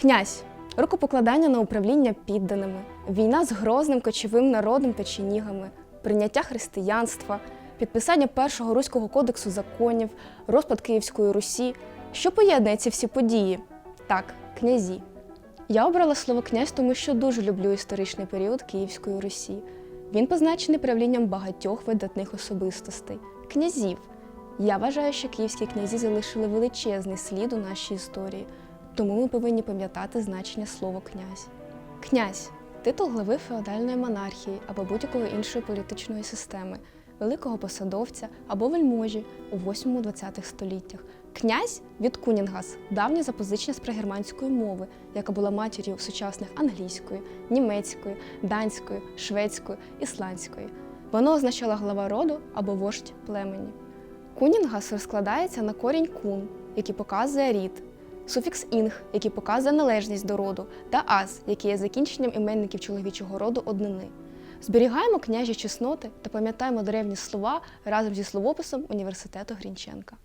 Князь рукопокладання на управління підданими, війна з грозним кочовим народом печенігами, прийняття християнства, підписання першого руського кодексу законів, розпад Київської Русі. Що поєднує ці всі події? Так, князі. Я обрала слово князь, тому що дуже люблю історичний період Київської Русі. Він позначений правлінням багатьох видатних особистостей князів. Я вважаю, що київські князі залишили величезний слід у нашій історії, тому ми повинні пам'ятати значення слова князь. Князь титул глави феодальної монархії або будь-якої іншої політичної системи, великого посадовця або вельможі у 8-20 століттях. Князь від кунінгас давнє запозичення з пригерманської мови, яка була матір'ю сучасних англійської, німецької, данської, шведської, ісландської. Воно означало глава роду або вождь племені. Кунінгас розкладається на корінь кун, який показує рід, суфікс інг, який показує належність до роду, та аз, який є закінченням іменників чоловічого роду однини. Зберігаємо княжі чесноти та пам'ятаємо древні слова разом зі словописом університету Грінченка.